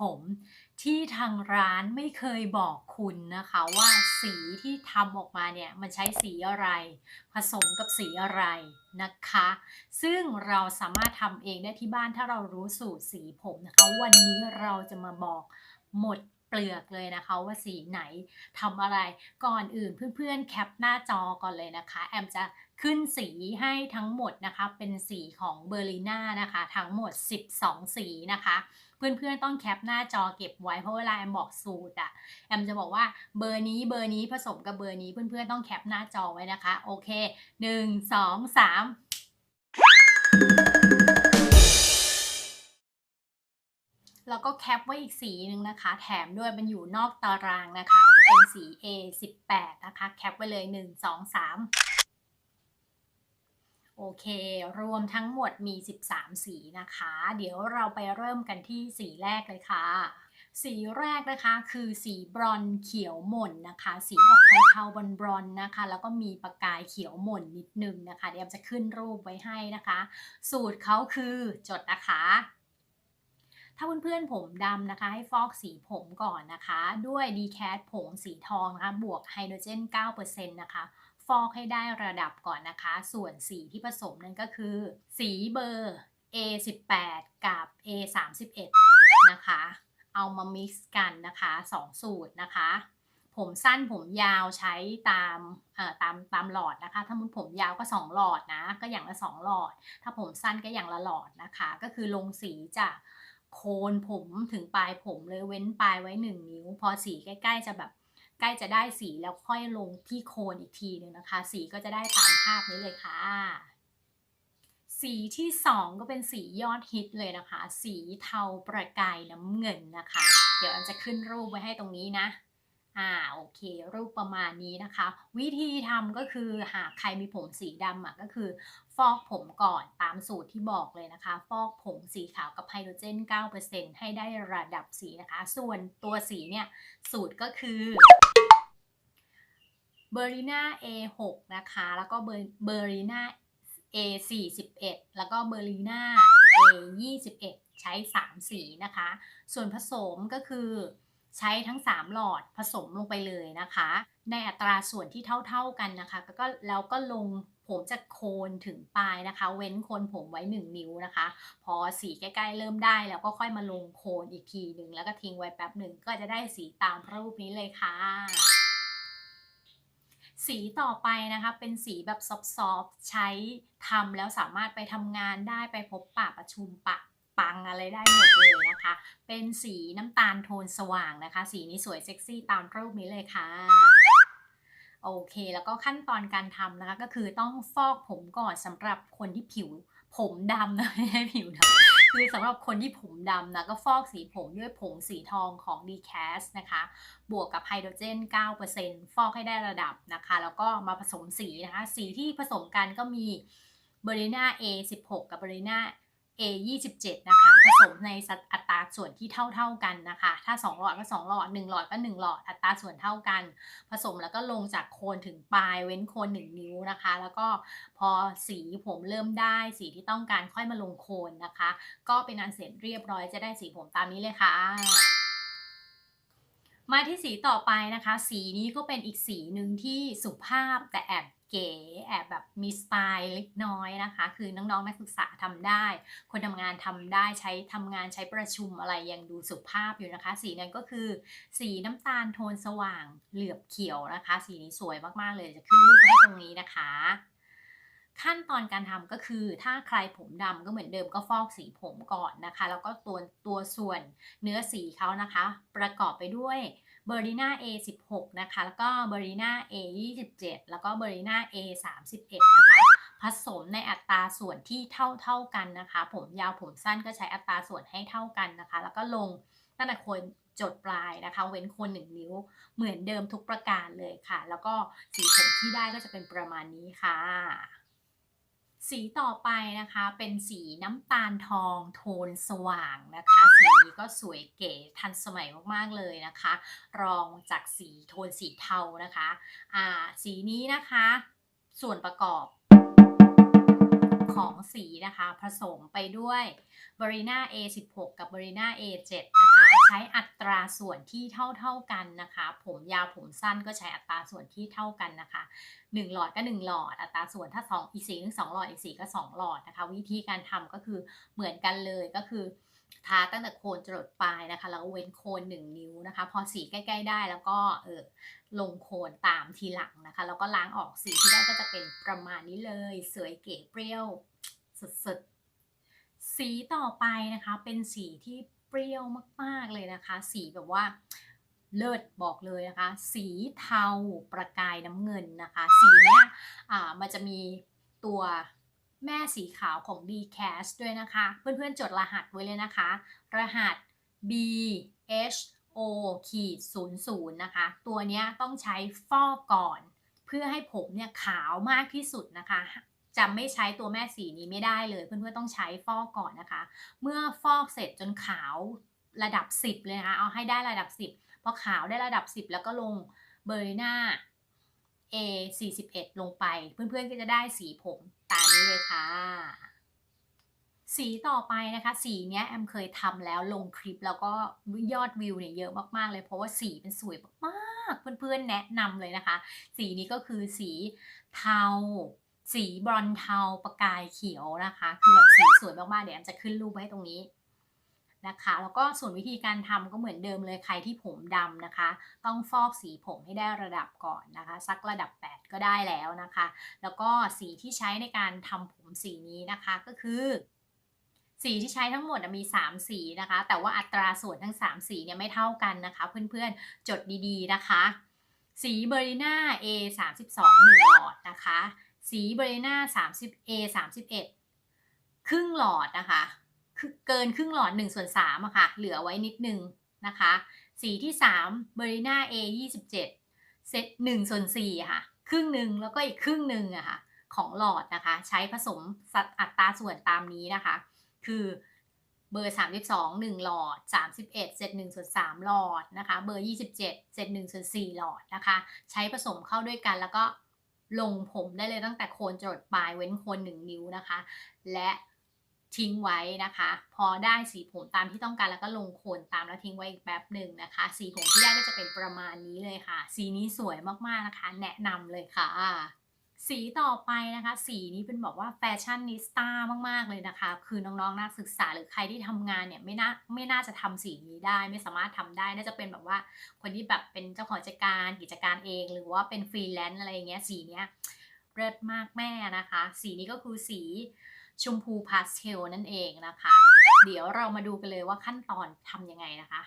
ผมที่ทางร้านไม่เคยบอกคุณนะคะว่าสีที่ทำออกมาเนี่ยมันใช้สีอะไร ผสมกับสีอะไรนะคะ ซึ่งเราสามารถทำเองได้ที่บ้านถ้าเรารู้สูตรสีผมนะคะ วันนี้เราจะมาบอกหมด เปลือกเลยนะคะว่าสีไหนทำอะไรก่อนอื่นเพื่อนๆแคปหน้าจอก่อนเลยนะคะ แอมจะขึ้นสีให้ทั้งหมดนะคะ เป็นสีของเบอร์ลิน่านะคะ ทั้งหมด 12 สีนะคะ เพื่อนๆต้องแคปหน้าจอเก็บไว้เพราะเวลาแอมบอกสูตรอะแอมจะบอกว่าเบอร์นี้เบอร์นี้ผสมกับเบอร์นี้เพื่อนๆต้องแคปหน้าจอไว้นะคะ โอเค 1 2 3 แล้วก็แคปไว้อีกสีหนึ่งนะคะ แถมด้วยมันอยู่นอกตารางนะคะ เป็นสี A18 นะคะ แคปไว้เลย 1 2 3 โอเค รวมทั้งหมดมี 13 สีนะคะ เดี๋ยวเราไปเริ่มกันที่สีแรกเลยค่ะ สีแรกนะคะคือสีบรอนเขียวหม่นนะคะ สีออกเทาๆบนบรอนนะคะ แล้วก็มีประกายเขียวหม่นนิดนึงนะคะ เดี๋ยวจะขึ้นรูปไว้ให้นะคะ สูตรเขาคือจดนะคะ ถ้าเพื่อนๆผมดำนะคะ ให้ฟอกสีผมก่อนนะคะ ด้วยดีแคสผงสีทองนะคะ บวกไฮโดรเจน 9%นะคะ ฟอกให้ได้ระดับก่อนนะคะ ส่วนสีที่ผสมนั่นก็คือ สีเบอร์ A18 กับ A31 นะคะ เอามา mix กันนะคะ2สูตรนะคะผมสั้นผมยาวใช้ตามตามตามหลอดนะคะ ถ้ามุนผมยาวก็ 2 หลอดนะ ก็อย่างละ 2 หลอด ถ้าผมสั้นก็อย่างละหลอดนะคะ ก็คือลงสีจาก โคนผมถึงปลายผมเลยเว้นปลายไว้หนึ่งนิ้ว พอสีใกล้ ๆ จะแบบใกล้จะได้สีแล้วค่อยลงที่โคนอีกทีหนึงนะคะ สีก็จะได้ตามภาพนี้เลยค่ะ สีที่ 2 ก็เป็นสียอดฮิตเลยนะคะ สีเทาประกายน้ำเงินนะคะ เดี๋ยวอันจะขึ้นรูปไว้ให้ตรงนี้นะ อ่าโอเค รูปประมาณนี้นะคะ วิธีทำก็คือหากใครมีผมสีดำอะก็คือ ฟอกผมก่อนตามสูตรที่บอกเลยนะคะ ฟอกผมสีขาวกับไฮโดรเจน 9%ให้ได้ระดับสีนะคะ ส่วนตัวสีเนี่ยสูตรก็คือเบอริน่า A6 นะคะ แล้วก็เบอริน่า A41 แล้วก็เบอริน่า A21 ใช้ 3 สีนะคะ ส่วนผสมก็คือ ใช้ทั้ง 3 หลอดผสมลงไปเลยนะคะ ในอัตราส่วนที่เท่าๆกันนะคะแล้วก็แล้วก็ลงผมจากโคนถึงปลายนะคะ เว้นโคนผมไว้ 1 นิ้วนะคะ พอสีใกล้ๆเริ่มได้แล้วก็ค่อยมาลงโคนอีกทีหนึ่งแล้วก็ทิ้งไว้แป๊บหนึ่งก็จะได้สีตามรูปนี้เลยค่ะ สีต่อไปนะคะเป็นสีแบบซอฟๆใช้ทำแล้วสามารถไปทำงานได้ไปพบปะประชุมปะ ปังอะไรได้หมดเลยนะคะ เป็นสีน้ำตาลโทนสว่างนะคะ สีนี้สวยเซ็กซี่ตามรูปนี้เลยค่ะโอเค แล้วก็ขั้นตอนการทำนะคะก็คือต้องฟอกผมก่อนสำหรับคนที่ผิวผมดำนะไม่ใช่ผิวดำคือสำหรับคนที่ผมดำนะก็ฟอกสีผมด้วยผงสีทองของ d c a s นะคะ บวกกับไฮโดรเจน 9%ฟอกให้ได้ระดับนะคะ แล้วก็มาผสมสีนะคะ สีที่ผสมกันก็มีเบอริน่า A16 กับเบอริน่า A27 นะคะผสมในอัตราส่วนที่เท่าๆกันนะคะ ถ้า 2 หลอดก็ 2 หลอด 1 หลอดก็ 1 หลอดอัตราส่วนเท่ากัน ผสมแล้วก็ลงจากโคนถึงปลายเว้นโคน 1 นิ้วนะคะ แล้วก็พอสีผมเริ่มได้สีที่ต้องการค่อยมาลงโคนนะคะ ก็เป็นอันเสร็จเรียบร้อยจะได้สีผมตามนี้เลยค่ะมาที่สีต่อไปนะคะ สีนี้ก็เป็นอีกสีหนึ่งที่สุภาพแต่แอบ เก๋แอบแบบมีสไตล์เล็กน้อยนะคะ คือน้องๆนักศึกษาทำได้ คนทำงานทำได้ใช้ทำงานใช้ประชุมอะไรยังดูสุภาพอยู่นะคะ สีนั้นก็คือ สีน้ำตาลโทนสว่างเหลือบเขียวนะคะ สีนี้สวยมากๆเลยจะขึ้นรูปให้ตรงนี้นะคะ ขั้นตอนการทำก็คือ ถ้าใครผมดำก็เหมือนเดิมก็ฟอกสีผมก่อนนะคะ แล้วก็ตัวตัวส่วนเนื้อสีเขานะคะ ประกอบไปด้วย เบอริน่า A16 นะคะ แล้วก็เบอริน่า A27 แล้วก็เบอริน่า A31 นะคะผสมในอัตราส่วนที่เท่าเท่ากันนะคะ ผมยาวผมสั้นก็ใช้อัตราส่วนให้เท่ากันนะคะ แล้วก็ลงตั้งแต่คนจดปลายนะคะ เว้นคนหนึ่งนิ้วเหมือนเดิมทุกประการเลยค่ะ แล้วก็สีผมที่ได้ก็จะเป็นประมาณนี้ค่ะ สีต่อไปนะคะเป็นสีน้ำตาลทองโทนสว่างนะคะ สีนี้ก็สวยเก๋ทันสมัยมากๆเลยนะคะ รองจากสีโทนสีเทานะคะอ่าสีนี้นะคะ ส่วนประกอบ ของสีนะคะ ผสมไปด้วย b e r i n a A16 กับ b e r i n a A7 นะคะ ใช้อัตราส่วนที่เท่าเท่าๆกันนะคะ ผมยาวผมสั้นก็ใช้อัตราส่วนที่เท่ากันนะคะ 1 หลอดก็ 1 หลอด อัตราส่วนถ้า 2 อีกสีหนึง2หลอดอีกสีก็ 2 หลอดนะคะ วิธีการทำก็คือเหมือนกันเลยก็คือทาตั้งแต่โคนจรดปลายนะคะแล้วเว้นโคน 1 นิ้วนะคะ พอสีใกล้ ๆ ได้แล้วก็เออลงโคนตามทีหลังนะคะ แล้วก็ล้างออกสีที่ได้ก็จะเป็นประมาณนี้เลย สวยเก๋เปรี้ยวสุดๆ สีต่อไปนะคะ เป็นสีที่เปรี้ยวมากๆเลยนะคะ สีแบบว่าเลิศบอกเลยนะคะ สีเทาประกายน้ำเงินนะคะ สีเนี้ยอ่ามันจะมีตัวแม่สีขาวของ d c a s ด้วยนะคะ เพื่อนๆจดรหัสไว้เลยนะคะ รหัส B H O ขีด00นะคะ ตัวนี้ต้องใช้ฟอกก่อน เพื่อให้ผมเนี่ยขาวมากที่สุดนะคะจะไม่ใช้ตัวแม่สีนี้ไม่ได้เลย เพื่อนๆต้องใช้ฟอกก่อนนะคะ เมื่อฟอกเสร็จจนขาวระดับ 10 เลยนะคะ เอาให้ได้ระดับ 10 พอขาวได้ระดับ 10 แล้วก็ลงเบอร์หน้า A 41 ลงไป เพื่อนๆก็จะได้สีผมตามนี้เลยค่ะ สีต่อไปนะคะ สีเนี้ยแอมเคยทำแล้วลงคลิปแล้วก็ยอดวิวเนี่ยเยอะมากๆเลย เพราะว่าสีเป็นสวยมากๆ เพื่อนๆแนะนำเลยนะคะ สีนี้ก็คือสีเทา สีบรอนเทาประกายเขียวนะคะ คือแบบสีสวยมากๆ เดี๋ยวแอมจะขึ้นรูปไว้ให้ตรงนี้นะคะแล้วก็ส่วนวิธีการทำก็เหมือนเดิมเลยใครที่ผมดำนะคะ ต้องฟอกสีผมให้ได้ระดับก่อนนะคะสักระดับ 8 ก็ได้แล้วนะคะ แล้วก็สีที่ใช้ในการทำผมสีนี้นะคะก็คือ สีที่ใช้ทั้งหมดมี 3 สีนะคะ แต่ว่าอัตราส่วนทั้ง 3 สีเนี่ยไม่เท่ากันนะคะ เพื่อนๆจดดีๆนะคะ สีเบอริน่า A 3 2 1หลอดนะคะ สีเบอริน่า30 A 31ครึ่งหลอดนะคะคือเกินครึ่งหลอด1ส่วน3อะค่ะเหลือไว้นิดนึงนะคะ สีที่3เบอริน่า A 27เซต1ส่วน4ค่ะ ครึ่งหนึ่งแล้วก็อีกครึ่งหนึ่งอะค่ะของหลอดนะคะ ใช้ผสมสัดอัตราส่วนตามนี้นะคะ คือเบอร์ 32 1 หลอด 31 เซต1ส่วน3หลอดนะคะ เบอร์ 27 เซต1ส่วน4หลอดนะคะ ใช้ผสมเข้าด้วยกันแล้วก็ลงผมได้เลยตั้งแต่โคนจรดปลายเว้นโคน 1 นิ้วนะคะ และทิ้งไว้นะคะ พอได้สีผมตามที่ต้องการแล้วก็ลงโคนตามแล้วทิ้งไว้อีกแป๊บหนึ่งนะคะ สีผมที่ได้ก็จะเป็นประมาณนี้เลยค่ะ สีนี้สวยมากๆนะคะ แนะนำเลยค่ะ สีต่อไปนะคะ สีนี้เป็นบอกว่าแฟชั่นนิสต้ามาก ๆ เลยนะคะ คือน้องๆนักศึกษาหรือใครที่ทำงานเนี่ยไม่น่าไม่น่าจะทำสีนี้ได้ ไม่สามารถทำได้น่าจะเป็นแบบว่าคนที่แบบเป็นเจ้าของกิจการกิจการเอง หรือว่าเป็นฟรีแลนซ์อะไรอย่างเงี้ยสีเนี้ยเลิศมากแม่นะคะ สีนี้ก็คือสีชมพูพาสเทลนั่นเองนะคะ เดี๋ยวเรามาดูกันเลยว่าขั้นตอนทำยังไงนะคะ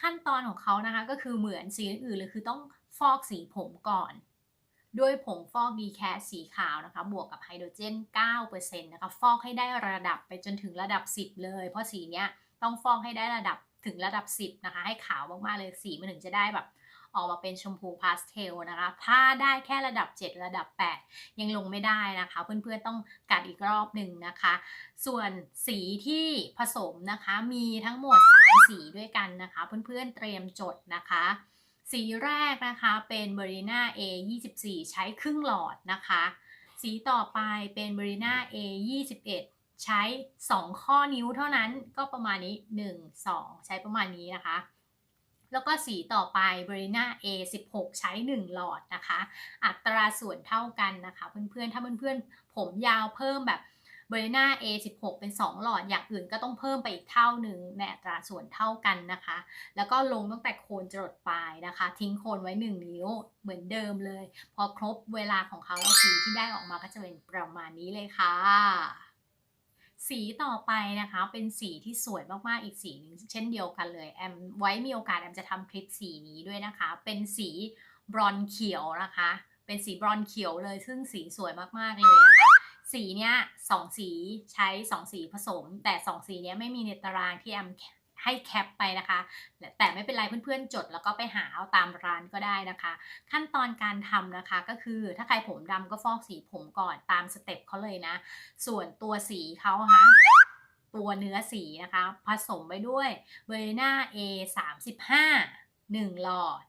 ขั้นตอนของเขานะคะก็คือเหมือนสีอื่นเลยคือต้องฟอกสีผมก่อน ด้วยผงฟอกดีแคสสีขาวนะคะ บวกกับไฮโดรเจน 9%นะคะ ฟอกให้ได้ระดับไปจนถึงระดับ 10 เลย เพราะสีเนี้ยต้องฟอกให้ได้ระดับถึงระดับ 10 นะคะ ให้ขาวมากๆเลย สีมันถึงจะได้แบบออกมาเป็นชมพูพาสเทลนะคะ ถ้าได้แค่ระดับ 7 ระดับ 8 ยังลงไม่ได้นะคะ เพื่อนๆต้องกัดอีกรอบหนึ่งนะคะ ส่วนสีที่ผสมนะคะ มีทั้งหมด 3 สีด้วยกันนะคะ เพื่อนๆเตรียมจดนะคะ สีแรกนะคะเป็น b e r i n a A 24ใช้ครึ่งหลอดนะคะ สีต่อไปเป็น b e r i n a A 21ใช้ 2 ข้อนิ้วเท่านั้นก็ประมาณนี้ 1 2 ใช้ประมาณนี้นะคะ แล้วก็สีต่อไป b e r i n a A 16ใช้ 1 หลอดนะคะ อัตราส่วนเท่ากันนะคะ เพื่อนๆ ถ้าเพื่อนๆ ผมยาวเพิ่มแบบ เบอร์นา A16 เป็น 2 หลอด อย่างอื่นก็ต้องเพิ่มไปอีกเท่าหนึ่งในอัตราส่วนเท่ากันนะคะ แล้วก็ลงตั้งแต่โคนจรดปลายนะคะ ทิ้งโคนไว้ 1 นิ้วเหมือนเดิมเลย พอครบเวลาของเขาแล้วสีที่ได้ออกมาก็จะเป็นประมาณนี้เลยค่ะสีต่อไปนะคะเป็นสีที่สวยมากๆอีกสีหนึ่งเช่นเดียวกันเลยแอมไว้มีโอกาสแอมจะทำคลิปสีนี้ด้วยนะคะ เป็นสีบรอนเขียวนะคะ เป็นสีบรอนเขียวเลยซึ่งสีสวยมากๆเลยนะคะ สีเนี้ยสองสีใช้สองสีผสม แต่สองสีเนี้ยไม่มีในตารางที่แอมให้แคปไปนะคะ แต่ไม่เป็นไรเพื่อนๆ จดแล้วก็ไปหาเอาตามร้านก็ได้นะคะ ขั้นตอนการทำนะคะก็คือถ้าใครผมดำก็ฟอกสีผมก่อนตามสเต็ปเขาเลยนะ ส่วนตัวสีเขาค่ะตัวเนื้อสีนะคะ ผสมไปด้วยเบอร์นา A 35 1หลอด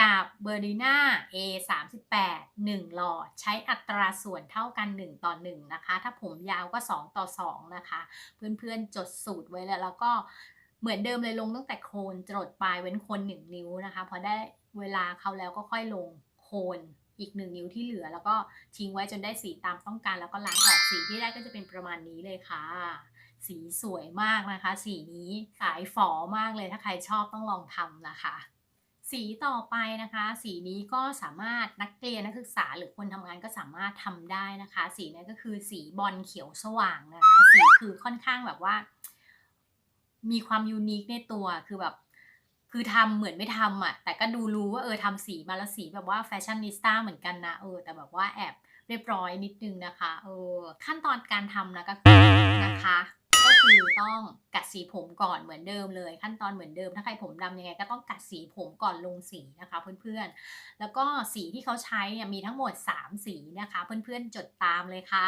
กับเบอร์ i น่า A 3 8 1 หลอด ใช้อัตราส่วนเท่ากัน 1 ต่อ 1 นะคะ ถ้าผมยาวก็ 2 ต่อ 2 นะคะ เพื่อนๆจดสูตรไว้แล้ว แล้วก็เหมือนเดิมเลยลงตั้งแต่โคนจรดปลายเว้นโคน 1 นิ้วนะคะ พอได้เวลาเขาแล้วก็ค่อยลงโคนอีก 1 นิ้วที่เหลือ แล้วก็ทิ้งไว้จนได้สีตามต้องการ แล้วก็ล้างออกสีที่ได้ก็จะเป็นประมาณนี้เลยค่ะ สีสวยมากนะคะ สีนี้สายฝอมากเลยถ้าใครชอบต้องลองทำนะคะ สีต่อไปนะคะ สีนี้ก็สามารถนักเรียนนักศึกษาหรือคนทำงานก็สามารถทำได้นะคะ สีนี้ก็คือสีบอลเขียวสว่างนะคะ สีคือค่อนข้างแบบว่า มีความยูนิคในตัวคือแบบ คือทำเหมือนไม่ทำอะ แต่ก็ดูรู้ว่าเออทำสีมาแล้วสีแบบว่าแฟชั่นนิสต้าเหมือนกันนะเออแต่แบบว่าแอบเรียบร้อยนิดนึงนะคะเออขั้นตอนการทำนะก็นะคะ ก็คือต้องกัดสีผมก่อนเหมือนเดิมเลย ขั้นตอนเหมือนเดิมถ้าใครผมดำยังไงก็ต้องกัดสีผมก่อนลงสีนะคะเพื่อนๆ แล้วก็สีที่เขาใช้เนี่ยมีทั้งหมด 3 สีนะคะ เพื่อนๆจดตามเลยค่ะ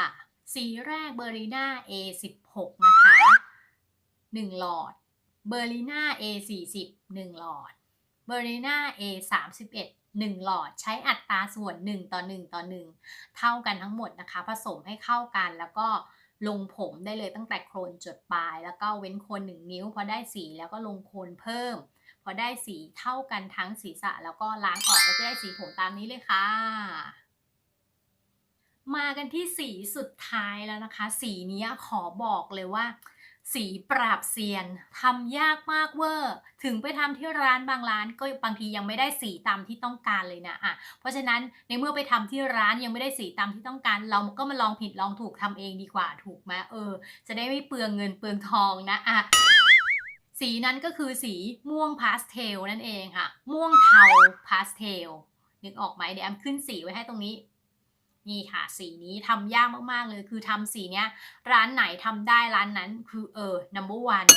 สีแรกเบอริน่า A16 นะคะ 1 หลอดเบอร์ลิน่า A40 1 หลอด เบอร์ลิน่า A31 1 หลอด ใช้อัตราส่วน 1 ต่อ 1 ต่อ 1 เท่ากันทั้งหมดนะคะ ผสมให้เข้ากันแล้วก็ ลงผมได้เลยตั้งแต่โคนจดปลาย แล้วก็เว้นโคน1นิ้ว พอได้สีแล้วก็ลงโคนเพิ่ม พอได้สีเท่ากันทั้งศีรษะ แล้วก็ล้างออกก็จะได้สีผมตามนี้เลยค่ะ มากันที่สีสุดท้ายแล้วนะคะ สีนี้ขอบอกเลยว่า สีปราบเซียนทำยากมากเวอร์ถึงไปทำที่ร้านบางร้านก็บางทียังไม่ได้สีตามที่ต้องการเลยนะอะเพราะฉะนั้นในเมื่อไปทำที่ร้านยังไม่ได้สีตามที่ต้องการ เราก็มาลองผิดลองถูกทำเองดีกว่าถูกไหมเออ จะได้ไม่เปลืองเงินเปลืองทองนะอะสีนั้นก็คือสีม่วงพาสเทลนั่นเองค่ะ ม่วงเทาพาสเทลนึกออกไหมเดี๋ยวแอมขึ้นสีไว้ให้ตรงนี้ นี่ค่ะสีนี้ทำยากมากๆเลย คือทำสีเนี้ยร้านไหนทำได้ร้านนั้นคือเออ number one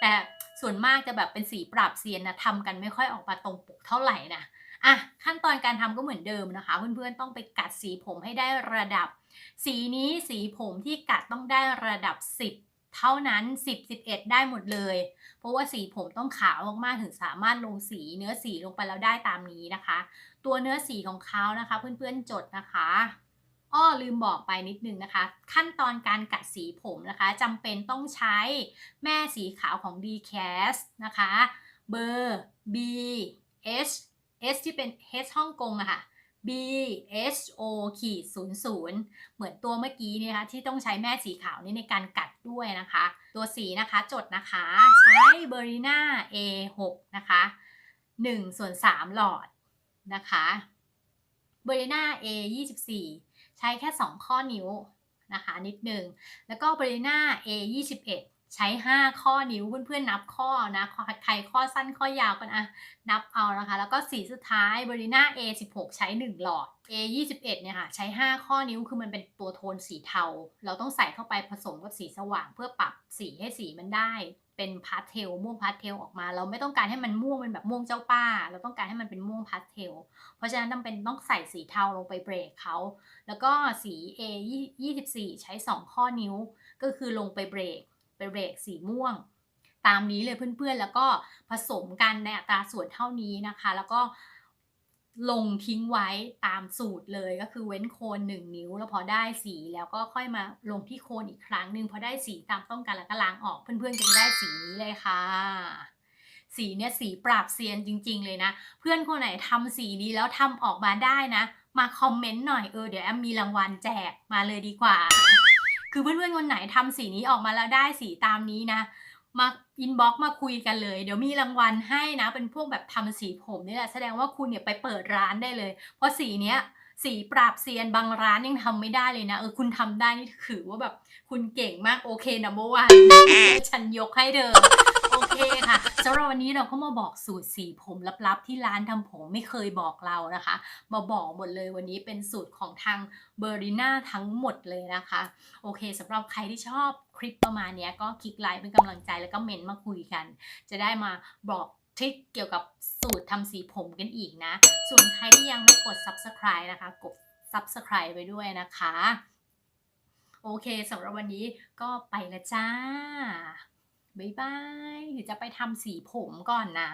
แต่ส่วนมากจะแบบเป็นสีปราบเซียนนะทำกันไม่ค่อยออกมาตรงปกเท่าไหร่นะอะขั้นตอนการทำก็เหมือนเดิมนะคะ เพื่อนๆต้องไปกัดสีผมให้ได้ระดับ สีนี้สีผมที่กัดต้องได้ระดับ 10เท่านั้น 10 11 ได้หมดเลย เพราะว่าสีผมต้องขาวมากๆ ถึงสามารถลงสีเนื้อสีลงไปแล้วได้ตามนี้นะคะ ตัวเนื้อสีของเขานะคะ เพื่อนๆจดนะคะ อ้อลืมบอกไปนิดนึงนะคะ ขั้นตอนการกัดสีผมนะคะจำเป็นต้องใช้แม่สีขาวของ d c a s นะคะเบอร์ B H S ที่เป็น H ฮ่องกงอะค่ะ B H O ขีด00 เหมือนตัวเมื่อกี้นี่นะคะที่ต้องใช้แม่สีขาวนี่ในการกัดด้วยนะคะ ตัวสีนะคะจดนะคะใช้เบอริน่า A 6นะคะ1ส่วน3หลอดนะคะเบอริน่า A 24 ใช้แค่ 2 ข้อนิ้วนะคะนิดหนึ่ง แล้วก็บริน่า A 21ใช้ 5 ข้อนิ้วเพื่อนๆนับข้อนะใครข้อสั้นข้อยาวกันอะนับเอานะคะ แล้วก็สีสุดท้ายบริน่า A 16ใช้ 1 หลอด A 21เนี่ยค่ะใช้ 5 ข้อนิ้วคือมันเป็นตัวโทนสีเทา เราต้องใส่เข้าไปผสมกับสีสว่างเพื่อปรับสีให้สีมันได้ เป็นพาสเทลม่วงพาสเทลออกมา เราไม่ต้องการให้มันม่วงเป็นแบบม่วงเจ้าป้า เราต้องการให้มันเป็นม่วงพาสเทลเพราะฉะนั้นจำเป็นต้องใส่สีเทาลงไปเบรกเขาแล้วก็สี A 24 ใช้ 2 ข้อนิ้ว ก็คือลงไปเบรกไปเบรกสีม่วง ตามนี้เลยเพื่อนๆ แล้วก็ผสมกันในอัตราส่วนเท่านี้นะคะ แล้วก็ ลงทิ้งไว้ตามสูตรเลยก็คือเว้นโคนหนึ่งนิ้ว แล้วพอได้สีแล้วก็ค่อยมาลงที่โคนอีกครั้งหนึ่งพอได้สีตามต้องการแล้วก็ล้างออกเพื่อนๆจะได้สีนี้เลยค่ะ สีเนี้ยสีปราบเซียนจริง ๆ เลยนะ เพื่อนคนไหนทำสีนี้แล้วทำออกมาได้นะ มาคอมเมนต์หน่อยเออเดี๋ยวแอมมีรางวัลแจกมาเลยดีกว่า คือเพื่อนๆคนไหนทำสีนี้ออกมาแล้วได้สีตามนี้นะ มาอินบ็อกมาคุยกันเลย เดี๋ยวมีรางวัลให้นะ เป็นพวกแบบทำสีผมนี่แหละ แสดงว่าคุณเนี่ยไปเปิดร้านได้เลย เพราะสีเนี้ยสีปราบเซียนบางร้านยังทำไม่ได้เลยนะ เออคุณทำได้นี่ถือว่าแบบคุณเก่งมากโอเคนะเมวันฉันยกให้เธอ โอเคค่ะสำหรับวันนี้เราก็มาบอกสูตรสีผมลับๆ ที่ร้านทำผมไม่เคยบอกเรานะคะ มาบอกหมดเลยวันนี้เป็นสูตรของทางเบอร์ริน่าทั้งหมดเลยนะคะ โอเคสำหรับใครที่ชอบคลิปประมาณนี้ก็คลิกไลค์เป็นกำลังใจแล้วก็เมนมาคุยกัน จะได้มาบอกทริคเกี่ยวกับสูตรทำสีผมกันอีกนะ ส่วนใครที่ยังไม่กด subscribe นะคะ กด subscribe ไปด้วยนะคะ โอเคสำหรับวันนี้ก็ไปละจ้า บ๊ายบายเดี๋ยวจะไปทำสีผมก่อนนะ